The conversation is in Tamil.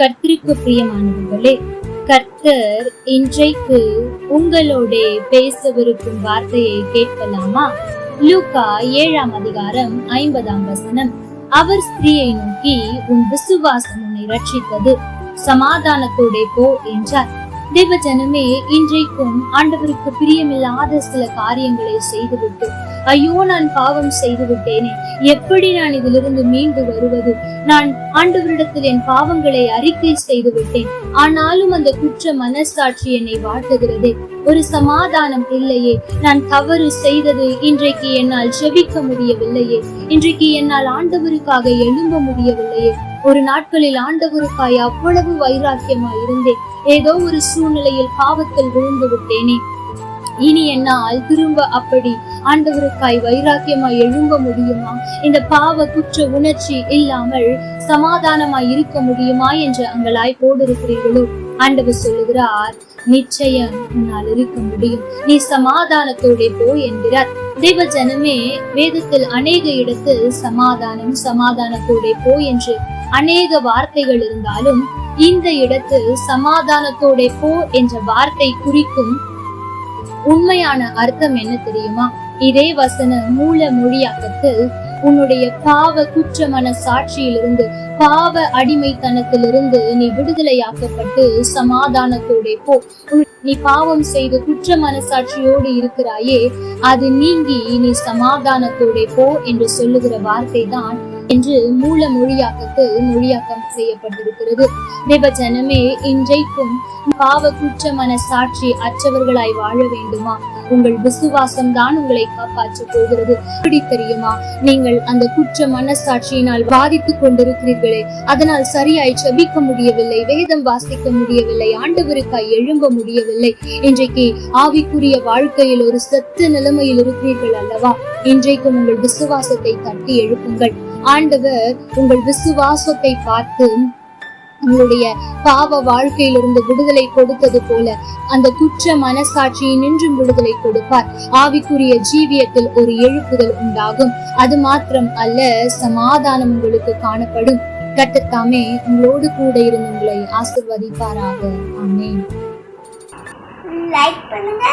கர்த்தருக்கு பிரியமானவர்களே கர்த்தர் இன்றைக்கு உங்களோட பேசவிருக்கும் வார்த்தையை கேட்கலாமா? லூகா ஏழாம் அதிகாரம் ஐம்பதாம் வசனம். அவர் ஸ்திரீயை நோக்கி உன் விசுவாசம் உன்னை ரட்சித்தது சமாதானத்தோட போ என்றார். தேவஜனமே இன்றைக்கும் ஆண்டவருக்கு பிரியமில்லாத சில காரியங்களை செய்துவிட்டு ஐயோ நான் பாவம் செய்து விட்டேனே எப்படி நான் இதிலிருந்து மீண்டு வருவது? நான் ஆண்டவரிடத்தில் என் பாவங்களை அறிக்கை செய்து விட்டேன் ஆனாலும் அந்த குற்ற மனசாட்சி என்னை வாட்டுகிறது. ஒரு சமாதானம் இல்லையே. நான் தவறு செய்தது இன்றைக்கு என்னால் செபிக்க முடியவில்லையே. இன்றைக்கு என்னால் ஆண்டவருக்காக எழும்ப முடியவில்லையே. ஒரு நாட்களில் ஆண்டவருக்காய் அவ்வளவு வைராக்கியமா இருந்தேன். ஏதோ ஒரு சூழ்நிலையில் பாவத்தில் விழுந்து விட்டேனே. இனி என்னால் திரும்ப அப்படி ஆண்டவருக்காய் வைராக்கியமாய் எழும்ப முடியுமா? இந்த பாவ குற்ற உணர்ச்சி இல்லாமல் சமாதானமாய் இருக்க முடியுமா? என்று அங்கலாய் போடிருக்கிறீர்களோ? ஆண்டவர் சொல்லுகிறார் நிச்சயம் உன்னால் இருக்க முடியும். நீ சமாதானத்தோட போ என்கிறார். தேவ ஜனமே வேதத்தில் அநேக இடத்தில் சமாதானம் சமாதானத்தோட போ என்று அநேக வார்த்தைகள் இருந்தாலும் இந்த இடத்தில் சமாதானத்தோட போ என்ற வார்த்தை குறிக்கும் உண்மையான அர்த்தம் என்ன தெரியுமா? இதே வசன மூல மொழியாக்கத்தில் உன்னுடைய பாவ குற்றமன சாட்சியிலிருந்து பாவ அடிமைத்தனத்திலிருந்து நீ விடுதலையாக்கப்பட்டு சமாதானத்தோட போ. நீ பாவம் செய்து குற்ற மனசாட்சியோடு இருக்கிறாயே அது நீங்கி நீ சமாதானத்தோட போ என்று சொல்லுகிற வார்த்தை தான் என்று மூல மொழியாக்கத்தில் மொழியாக்கம் செய்யப்பட்டிருக்கிறது. நிபஜனமே இன்றைக்கும் பாவ குற்ற மனசாட்சி அச்சவர்களாய் வாழ வேண்டுமா? உங்கள் விசுவாசம் தான் உங்களை காப்பாற்றப் போகிறது. எப்படி தெரியுமா? நீங்கள் அந்த குற்ற மனசாட்சியினால் பாதித்துக் கொண்டிருக்கிறீர்களே. அதனால் சரியாய் செபிக்க முடியவில்லை வேதம் வாசிக்க முடியவில்லை ஆண்டவருக்காய் எழும்ப முடியவில்லை. இன்றைக்கு ஆவிக்குரிய வாழ்க்கையில் ஒரு சத்து நிலைமையில் இருக்கிறீர்கள் அல்லவா? இன்றைக்கும் உங்கள் விசுவாசத்தை தட்டி எழுப்புங்கள். ஆண்டவர் உங்கள் விசுவாசத்தை பார்த்து உங்களுடைய பாவ வாழ்க்கையிலிருந்து விடுதலை கொடுத்தது போல அந்த குற்ற மனசாட்சியை நின்றும் விடுதலை கொடுப்பார். ஆவிக்குரிய ஜீவியத்தில் ஒரு எழுப்புதல் உண்டாகும். அது மாத்திரம் அல்ல சமாதானம் உங்களுக்கு காணப்படும். கட்டத்தாமே உங்களோடு கூட இருந்து உங்களை ஆசிர்வதிப்பாராக. ஆமே லைக் பண்ணுங்க